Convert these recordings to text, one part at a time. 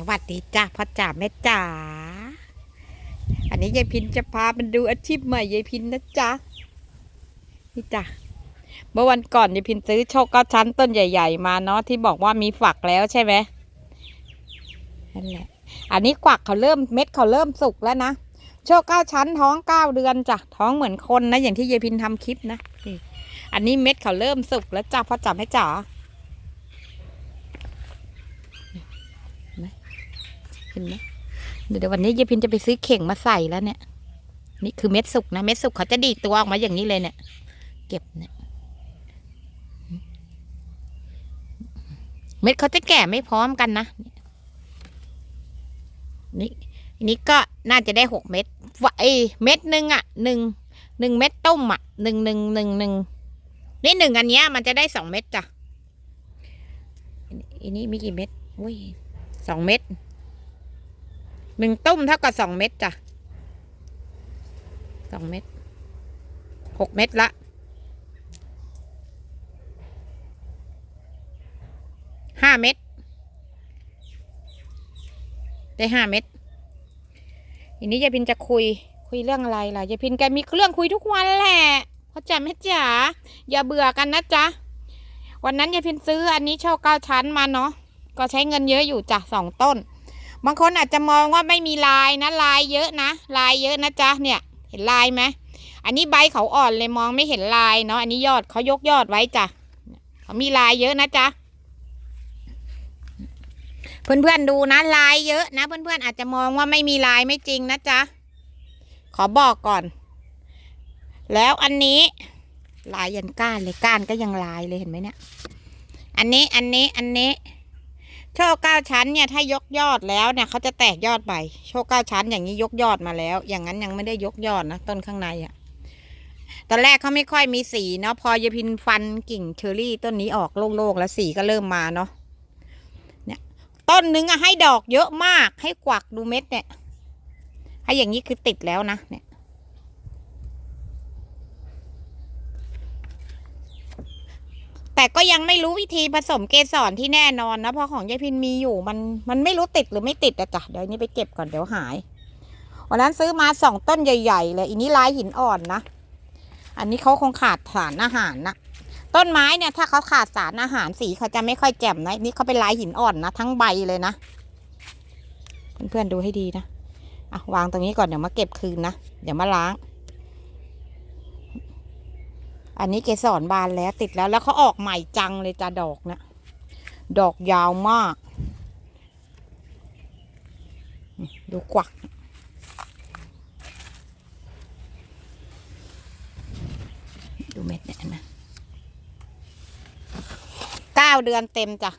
สวัสดีจ้าพ่อจ๋าแม่จ๋า อันนี้ยายพินจะพาไปดูอาชีพใหม่ยายพินนะจ๊ะ นี่จ้ะ เมื่อวันก่อนยายพินซื้อโชคก้าชั้นต้นใหญ่ ๆ มาเนาะที่บอกว่ามีฝักแล้วใช่ไหมนั่นแหละ อันนี้กวักเขาเริ่มเม็ดเขาเริ่มสุกแล้วนะ โชคเก้าชั้นท้องเก้าเดือนจ้ะ ท้องเหมือนคนนะอย่างที่ยายพินทำคลิปนะ อันนี้เม็ดเขาเริ่มสุกแล้วจ้ะพ่อจ๋าแม่จ๋า เห็นไหมเดี๋ยววันนี้ยายพินจะไปซื้อเข่งมาใส่แล้วเนี่ย นี่คือเม็ดสุกนะ เม็ดสุกเขาจะดีดตัวออกมาอย่างนี้เลยเนี่ย เก็บเนี่ย เม็ดเขาจะแก่ไม่พร้อมกันนะ นี่อันนี้ก็น่าจะได้หกเม็ดวะไอยเม็ดหนึ่งอะหนึ่งหนึ่งเม็ดต้มอะหนึ่งหนึ่งหนึ่งหนึ่งนี่หนึ่งอันเนี้ยมันจะได้สองเม็ดจ้ะอันนี้มีกี่เม็ดอุ้ยสองเม็ด หนึ่งตุ้มเท่ากับสองเม็ดจ้ะสองเม็ดหกเม็ดละห้าเม็ดได้ห้าเม็ดทีนี้ยายพินจะคุยคุยเรื่องอะไรล่ะยายพินแกมีเรื่องคุยทุกวันแหละเขาจำแม่จ๋าอย่าเบื่อกันนะจ๊ะวันนั้นยายพินซื้ออันนี้โชคเก้าชั้นมาเนาะก็ใช้เงินเยอะอยู่จ้ะสองต้น บางคนอาจจะมองว่าไม่มีลายนะลายเยอะนะลายเยอะนะจ๊ะเนี่ย เห็นลายไหมอันนี้ใบเขาอ่อนเลยมองไม่เห็นลายเนาะอันนี้ยอดเขายกยอดไว้จ้ะเขามีลายเยอะนะจ๊ะเพื่อนๆดูนะลายเยอะนะ เพื่อนๆอาจจะมองว่าไม่มีลายไม่จริงนะจ๊ะขอบอกก่อน แล้วอันนี้ลายยันก้านเลยก้านก็ยังลายเลยเห็นไหมเนี่ย อันนี้อันนี้อันนี้ โชคเก้าชั้นเนี่ยถ้ายกยอดแล้วเนี่ยเขาจะแตกยอดใบโชคเก้าชั้นอย่างนี้ยกยอดมาแล้ว อย่างนั้นยังไม่ได้ยกยอดนะต้นข้างในอะ่ะตอนแรกเขาไม่ค่อยมีสีเนาะพอยพินฟันกิ่งเชอรี่ต้นนี้ออกโล่งๆแล้วสีก็เริ่มมาเนาะเนี่ยต้นนึงอะให้ดอกเยอะมากให้กวักดูเม็ดเนี่ยให้อย่างนี้คือติดแล้วนะเนี่ย แต่ก็ยังไม่รู้วิธีผสมเกสรที่แน่นอนนะเพราะของยายพินมีอยู่มันมันไม่รู้ติดหรือไม่ติดอะจ้ะเดี๋ยวนี้ไปเก็บก่อนเดี๋ยวหายวันนั้นซื้อมาสองต้นใหญ่ ๆ เลยอันนี้ลายหินอ่อนนะอันนี้เขาคงขาดสารอาหารนะต้นไม้เนี่ยถ้าเขาขาดสารอาหารสีเขาจะไม่ค่อยแจ่มนะนี่เขาเป็นลายหินอ่อนนะทั้งใบเลยนะเพื่อนๆดูให้ดีนะอะวางตรงนี้ก่อนเดี๋ยวมาเก็บคืนนะเดี๋ยวมาล้าง อันนี้เกสรบานแล้วติดแล้วแล้วเขาออกใหม่จังเลยจ้าดอกเนะดอกยาวมาก ดูกวัก ดูเม็ดเนี่ยนะเก้าเดือนเต็มจ้ะ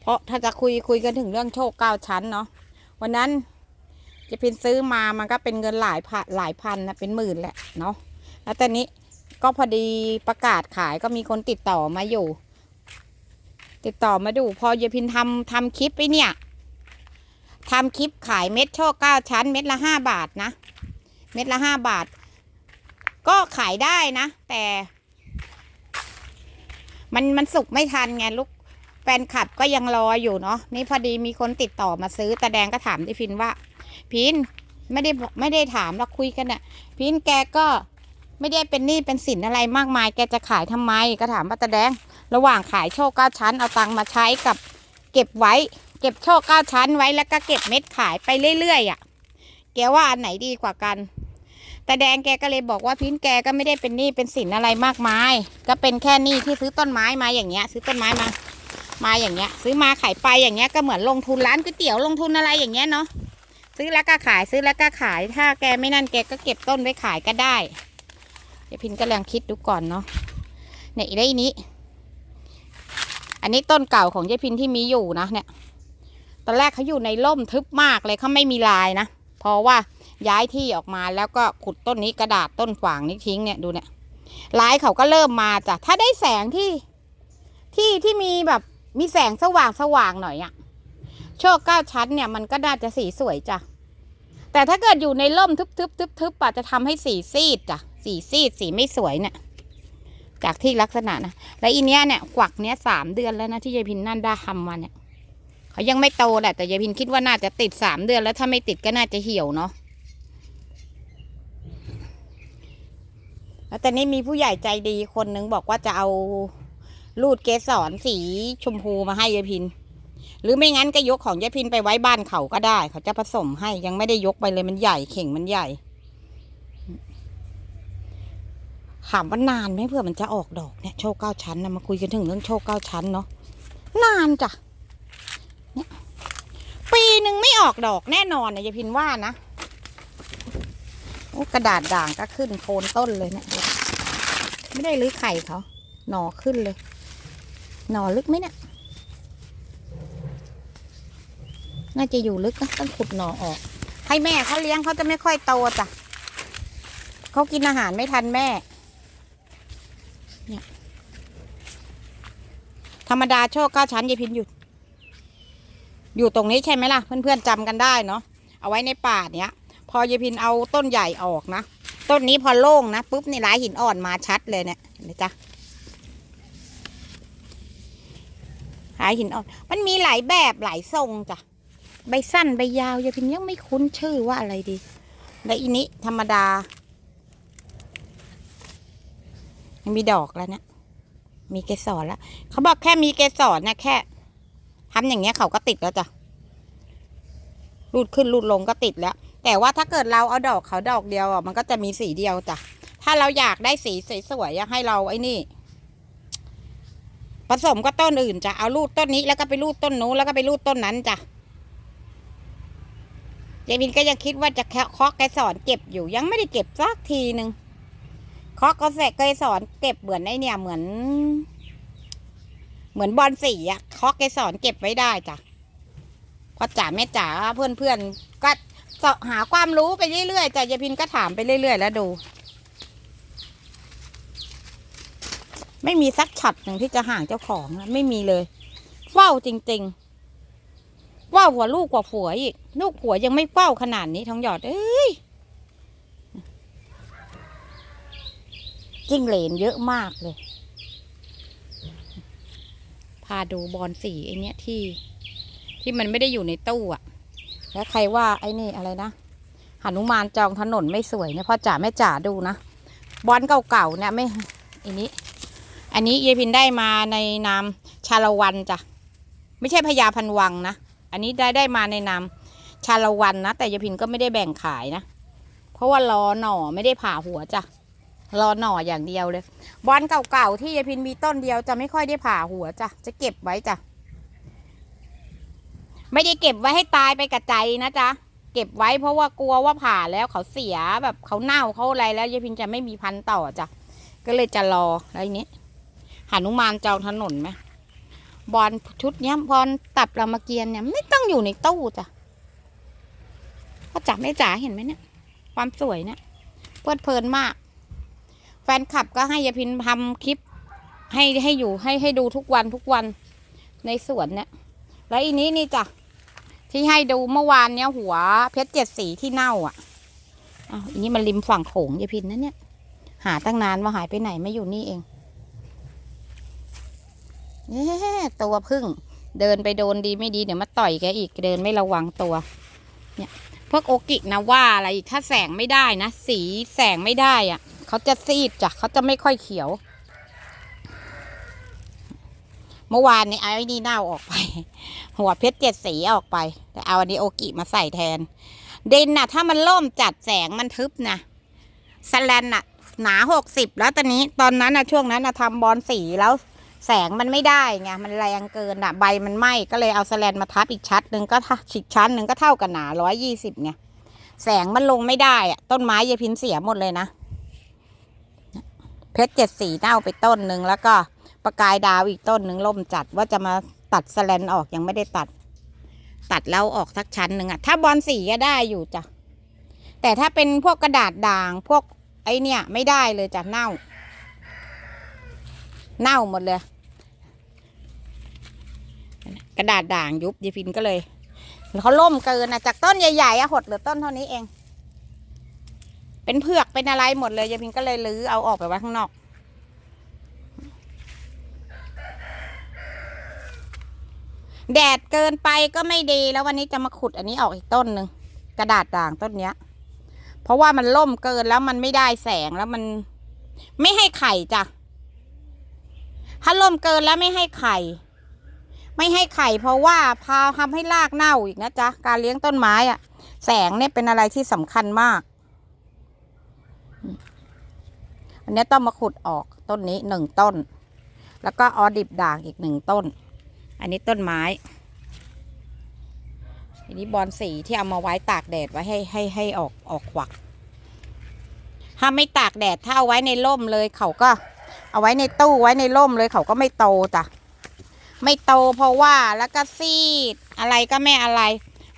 เพราะถ้าจะคุยคุยกันถึงเรื่องโชคเก้าชั้นเนาะวันนั้นจะพินซื้อมามันก็เป็นเงินหลายพันหลายพันนะเป็นหมื่นแหละเนาะแล้วตอนนี้ ก็พอดีประกาศขายก็มีคนติดต่อมาอยู่ ติดต่อมาดู พอยายพินทำทำคลิปไปเนี่ยทำคลิปขายเม็ดโชคเก้าชั้น เม็ดละห้าบาทนะ เม็ดละห้าบาท ก็ขายได้นะ แต่ มันมันสุกไม่ทันไงลูกแฟนคลับก็ยังรออยู่เนาะนี่พอดีมีคนติดต่อมาซื้อตาแดงก็ถามที่พินว่า พินไม่ได้ไม่ได้ถามเราคุยกันอะพินแกก็ ไม่ได้เป็นหนี้เป็นสินอะไรมากมาย แกจะขายทำไมก็ถามป้าตาแดง ระหว่างขายโชคเก้าชั้นเอาตังมาใช้กับ เก็บไว้ เก็บโชคเก้าชั้นไว้แล้วก็เก็บเม็ดขายไปเรื่อยๆอะแกว่าอันไหนดีกว่ากันตาแดงแกก็เลยบอกว่าพินแกก็ไม่ได้เป็นหนี้เป็นสินอะไรมากมาย ก็เป็นแค่หนี้ที่ซื้อต้นไม้มาอย่างเงี้ย ซื้อต้นไม้มามาอย่างเงี้ย ซื้อมาขายไปอย่างเงี้ยก็เหมือนลงทุนร้านก๋วยเตี๋ยวลงทุนอะไรอย่างเงี้ยเนาะซื้อแล้วก็ขายซื้อแล้วก็ขาย ถ้าแกไม่นั่นแกก็เก็บต้นไว้ขายก็ได้ ดี๋ยวพินก็ลองคิดดูก่อนเนาะเนี่ยได้นี้ อันนี้ต้นเก่าของยายพินที่มีอยู่นะเนี่ย ตอนแรกเขาอยู่ในร่มทึบมากเลยเขาไม่มีลายนะ เพราะว่าย้ายที่ออกมาแล้วก็ขุดต้นนี้กระดาษต้นฝางนี้ทิ้งเนี่ยดูเนี่ยลายเขาก็เริ่มมาจ้ะถ้าได้แสงที่ที่ที่มีแบบมีแสงสว่างสว่างหน่อยอะโชคเก้าชั้นเนี่ยมันก็น่าจะสีสวยจ้ะแต่ถ้าเกิดอยู่ในร่มทึบทึบทึบทึบอาจจะทำให้สีซีดจ้ะ สีซีดสีไม่สวยเนี่ยจากที่ลักษณะนะและอีเนี้ยเนี่ยกวักเนี้ยสามเดือนแล้วนะที่ยายพินนั่นได้ทำมาเนี่ยเขายังไม่โตแหละแต่ยายพินคิดว่าน่าจะติดสามเดือนแล้วถ้าไม่ติดก็น่าจะเหี่ยวเนาะแล้วแต่นี้มีผู้ใหญ่ใจดีคนนึงบอกว่าจะเอาลูดเกสรสีชมพูมาให้ยายพิน หรือไม่งั้นก็ยกของยายพินไปไว้บ้านเขาก็ได้ เขาจะผสมให้ยังไม่ได้ยกไปเลยมันใหญ่เข่งมันใหญ่ ถามว่านานไหมเพื่อมันจะออกดอกเนี่ยโชคเก้าชั้นนะมาคุยกันถึงเรื่องโชคเก้าชั้นเนาะนานจ้ะเนี่ยปีหนึ่งไม่ออกดอกแน่นอนนะยายพินว่านะโอ้กระดาษด่างก็ขึ้นโคนต้นเลยเนี่ยไม่ได้รื้อไข่เขาหน่อขึ้นเลย หน่อลึกไหมเนี่ยน่าจะอยู่ลึกนะต้องขุดหน่อออก ให้แม่เขาเลี้ยงเขาจะไม่ค่อยโตจ้ะเขากินอาหารไม่ทันแม่ เนี่ย ธรรมดาโชคเก้าชั้นยายพินอยู่ อยู่ตรงนี้ใช่ไหมล่ะ เพื่อนๆจำกันได้เนาะ เอาไว้ในป่าเนี้ย พอยายพินเอาต้นใหญ่ออกนะ ต้นนี้พอโล่งนะปุ๊บนี่หลายหินอ่อนมาชัดเลยเนี่ยเห็นไหมจ๊ะหลายหินอ่อน มันมีหลายแบบหลายทรงจ้ะ ใบสั้นใบยาวยายพินยังไม่คุ้นชื่อว่าอะไรดี และอีนี้ธรรมดายัง มีดอกแล้วนะ มีเกสรแล้ว เขาบอกแค่มีเกสรนะแค่ทำอย่างเงี้ยเขาก็ติดแล้วจ้ะรูดขึ้นรูดลงก็ติดแล้ว แต่ว่าถ้าเกิดเราเอาดอกเขาดอกเดียวอะมันก็จะมีสีเดียวจ้ะถ้าเราอยากได้สีสวยๆให้เราไอ้นี่ ผสมก็ต้นอื่นจ้ะเอารูดต้นนี้แล้วก็ไปรูดต้นนู้นแล้วก็ไปรูดต้นนั้นจ้ะยายบินก็ยังคิดว่าจะเคาะไกสอนเก็บอยู่ยังไม่ได้เก็บสักทีหนึ่ง เคาะก็แสกไกสอนเก็บเหมือนไอเนี่ยเหมือน เหมือนบอลสีอะเคาะไกสอนเก็บไว้ได้จ้ะพอจ๋าแม่จ๋าเพื่อนเพื่อนๆก็หาความรู้ไปเรื่อยๆจ้ะยายพินก็ถามไปเรื่อยๆแล้วดู ไม่มีสักฉัดหนึ่งที่จะห่างเจ้าของไม่มีเลยเฝ้าจริง ๆว่าวหัวลูกกว่าผัวอีก ลูกผัวยังไม่เฝ้าขนาดนี้ทองหยอด เอ้ย จิ้งเหลนเยอะมากเลย พาดูบอลสีไอเนี้ยที่ ที่มันไม่ได้อยู่ในตู้อะแล้วใครว่าไอ้นี่อะไรนะหนุมานจองถนนไม่สวยเนี่ยพ่อจ๋าแม่จ๋าดูนะบอลเก่าๆเนี่ยไม่อันนี้ อันนี้เยพินได้มาในนามชาละวันจ้ะไม่ใช่พญาพันวังนะอันนี้ได้ได้มาในนามชาละวันนะแต่ยายพินก็ไม่ได้แบ่งขายนะ เพราะว่ารอหน่อไม่ได้ผ่าหัวจ้ะ รอหน่ออย่างเดียวเลย บอลเก่าๆที่ยายพินมีต้นเดียวจะไม่ค่อยได้ผ่าหัวจ้ะจะเก็บไว้จ้ะไม่ได้เก็บไว้ให้ตายไปกับใจนะจ๊ะเก็บไว้เพราะว่ากลัวว่าผ่าแล้วเขาเสียแบบเขาเน่าเขาอะไรแล้วยายพินจะไม่มีพันต่อจ้ะก็เลยจะรออะไรนี้หานุมานจองถนนไหมบอลชุดเนี้ยบอลตับรามเกียรติเนี่ยไม่ต้องอยู่ในตู้จ้ะก็จับไม่จ๋าเห็นไหมเนี่ย ความสวยเนี่ยเพลิดเพลินมาก แฟนคลับก็ให้ยายพินทำคลิป ให้ให้อยู่ให้ให้ดูทุกวันทุกวันในสวนเนี่ย แล้วอีนี้นี่จ้ะที่ให้ดูเมื่อวานเนี้ยหัวเพชรเจ็ดสีที่เน่าอะอ้าวอีนี้มันริมฝั่งโขงยายพินนะเนี่ย หาตั้งนานว่าหายไปไหนไม่อยู่นี่เองเอ๊ะตัวพึ่ง เดินไปโดนดีไม่ดีเดี๋ยวมาต่อยแกอีกเดินไม่ระวังตัว เนี่ยพวกโอกินะว่าอะไรถ้าแสงไม่ได้นะสีแสงไม่ได้อะ เขาจะซีดจ้ะเขาจะไม่ค่อยเขียว เมื่อวานนี้ไอ้นี่เน่าออกไป หัวเพชรเจ็ดสีออกไป แต่เอาอันนี้โอกิมาใส่แทน ดินน่ะ ถ้ามันล่มจัดแสงมันทึบนะสแลนน่ะ หนาหกสิบแล้วตอนนี้ตอนนั้นนะช่วงนั้นนะทำบอลสีแล้วแสงมันไม่ได้ไงมันแรงเกินอะ ใบมันไหม้ก็เลยเอาสแลนมาทับอีกชั้นหนึ่งก็ถ้าอีกชั้นหนึ่งก็เท่ากับหนาร้อยยี่สิบไงแสงมันลงไม่ได้อะต้นไม้ยายพินเสียหมดเลยนะ เพชรเจ็ดสีเน่าไปต้นหนึ่งแล้วก็ประกายดาวอีกต้นหนึ่งล่มจัดว่าจะมาตัดสแลนออกยังไม่ได้ตัด ตัดแล้วออกสักชั้นหนึ่งอะถ้าบอลสีก็ได้อยู่จ้ะแต่ถ้าเป็นพวกกระดาษด่างพวกไอเนี่ย ไม่ได้เลยจ้ะเน่า เน่าหมดเลย กระดาษด่างยุบยายพินก็เลยเขาล่มเกินนะจากต้นใหญ่ๆอะหดเหลือต้นเท่านี้เอง เป็นเผือกเป็นอะไรหมดเลยยายพินก็เลยลื้อเอาออกไปไว้ข้างนอก แดดเกินไปก็ไม่ดีแล้ววันนี้จะมาขุดอันนี้ออกอีกต้นหนึ่งกระดาษด่างต้นเนี้ย เพราะว่ามันล่มเกินแล้วมันไม่ได้แสงแล้วมัน ไม่ให้ไข่จ้ะถ้าล่มเกินแล้วไม่ให้ไข่ ไม่ให้ไข่ เพราะว่าพาทำให้รากเน่าอีกนะจ๊ะการเลี้ยงต้นไม้อะแสงเนี่ยเป็นอะไรที่สำคัญมาก อันนี้ต้องมาขุดออกต้นนี้หนึ่งต้น แล้วก็ออดิบด่างอีกหนึ่งต้น อันนี้ต้นไม้อันนี้บอลสีที่เอามาไว้ตากแดดไว้ให้ให้ให้ออกออกขวัก ถ้าไม่ตากแดดถ้าเอาไว้ในร่มเลยเขาก็ เอาไว้ในตู้ไว้ในร่มเลยเขาก็ไม่โตจ้ะไม่โตเพราะว่าแล้วก็ซีดอะไรก็ไม่อะไร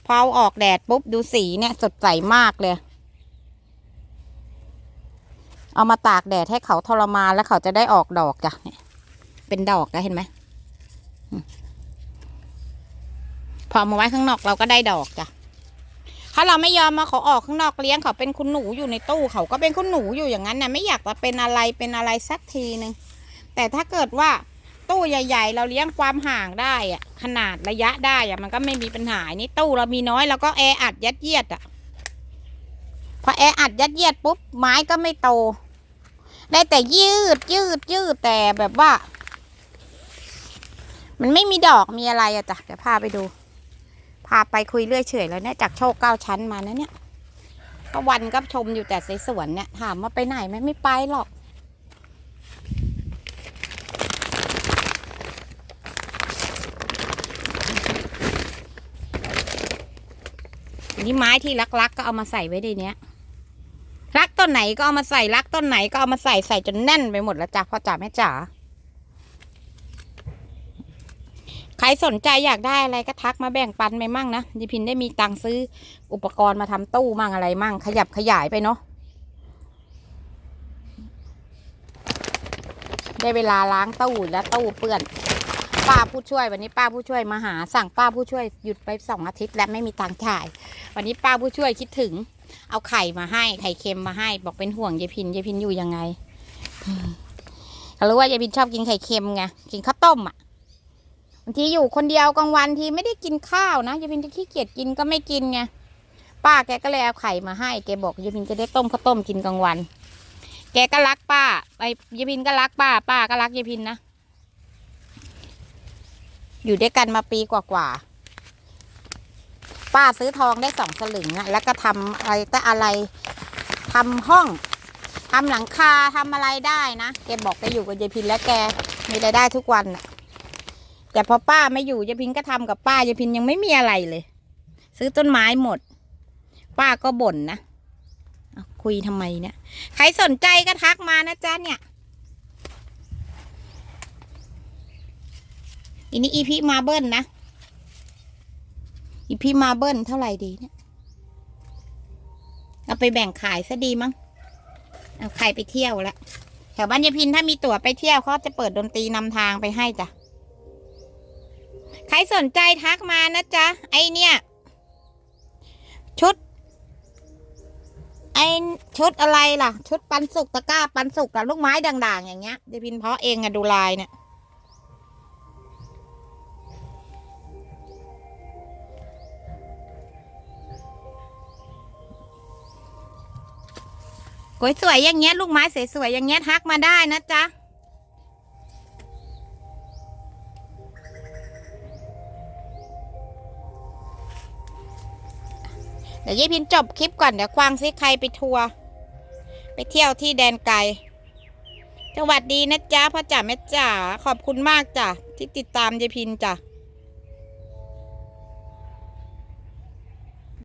พอเอาออกแดดปุ๊บดูสีเนี่ยสดใสมากเลย เอามาตากแดดให้เขาทรมานแล้วเขาจะได้ออกดอกจ้ะเป็นดอกนะเห็นไหมพอมาไว้ข้างนอกเราก็ได้ดอกจ้ะถ้าเราไม่ยอมมาเขาออกข้างนอกเลี้ยงเขาเป็นคุณหนูอยู่ในตู้เขาก็เป็นคุณหนูอยู่อย่างนั้นนะไม่อยากจะเป็นอะไรเป็นอะไรสักทีหนึ่งแต่ถ้าเกิดว่าตู้ใหญ่ ๆ เราเลี้ยงความห่างได้อะขนาดระยะได้อะมันก็ไม่มีปัญหานนี่ตู้เรามีน้อยเราก็แออัดยัดเยียดอะพอแออัดยัดเยียดปุ๊บไม้ก็ไม่โต ได้แต่ยืดยืดยืดแต่แบบว่า มันไม่มีดอกมีอะไรอะจ้ะเดี๋ยวพาไปดู พาไปคุยเรื่อยเฉยแล้วเนี่ยจากโชคเก้าชั้นมานะเนี่ยก็วันก็ชมอยู่แต่ในสวนเนี่ยถามว่าไปไหนไหมไม่ไปหรอกนนี้ไม้ที่รักๆก็เอามาใส่ไว้ในเนี้ย รักต้นไหนก็เอามาใส่รักต้นไหนก็เอามาใส่ใส่จนแน่นไปหมดแล้วจ้ะพ่อจ๋าแม่จ๋าใครสนใจอยากได้อะไรก็ทักมาแบ่งปันไปมั่งนะยายพินได้มีตังค์ซื้ออุปกรณ์มาทำตู้มั่งอะไรมั่ง ขยับขยายไปเนาะได้เวลาล้างตู้แล้วตู้เปื้อน ป้าผู้ช่วย วันนี้ป้าผู้ช่วยมาหาสั่งป้าผู้ช่วยหยุดไปสองอาทิตย์และไม่มีตังค์จ่าย วันนี้ป้าผู้ช่วยคิดถึง เอาไข่มาให้ไข่เค็มมาให้ บอกเป็นห่วงยายพินยายพินอยู่ยังไงอืมเขารู้ว่ายายพินชอบกินไข่เค็มไงกินข้าวต้มอะบางทีอยู่คนเดียวกลางวันทีไม่ได้กินข้าวนะยายพินจะขี้เกียจกินก็ไม่กินไงป้าแกก็เลยเอาไข่มาให้แกบอกยายพินจะได้ต้มข้าวต้มกินกลางวัน แกก็รักป้าไอ้ยายพินก็รักป้า ป้าก็รักยายพินนะ อยู่ด้วยกันมาปีกว่าๆป้าซื้อทองได้สองสลึงอะแล้วก็ทำอะไรแต่อะไรทำห้องทำหลังคาทำอะไรได้นะแกบอกแกอยู่กับยายพินแล้วแกมีรายได้ทุกวันอะแต่พอป้าไม่อยู่ยายพินก็ทำกับป้ายายพินยังไม่มีอะไรเลย ซื้อต้นไม้หมด ป้าก็บ่นนะคุยทำไมเนี่ย ใครสนใจก็ทักมานะจ๊ะเนี่ย อันนี้อีพีมาเบิลนะ อีพีมาเบิลเท่าไหร่ดีเนี่ย เอาไปแบ่งขายซะดีมั้ง เอาใครไปเที่ยวละแถวบ้านยายพินถ้ามีตั๋วไปเที่ยวเขาจะเปิดดนตรีนำทางไปให้จ้ะ ใครสนใจทักมานะจ๊ะ ไอเนี่ย ชุด ไอชุดอะไรล่ะ ชุดปันสุกตะกร้าปันสุกกับลูกไม้ด่าง ๆ อย่างเงี้ยเดียพินเพาะเองอะดูลายเนี่ย สวยๆอย่างเงี้ยลูกไม้สวยๆอย่างเงี้ยทักมาได้นะจ๊ะเดี๋ยวยายพินจบคลิปก่อนเดี๋ยวกวางซิใครไปทัวร์ไปเที่ยวที่แดนไกลสวัสดีนะจ๊ะพ่อจ๋าแม่จ๋าขอบคุณมากจ้ะที่ติดตามยายพินจ้ะ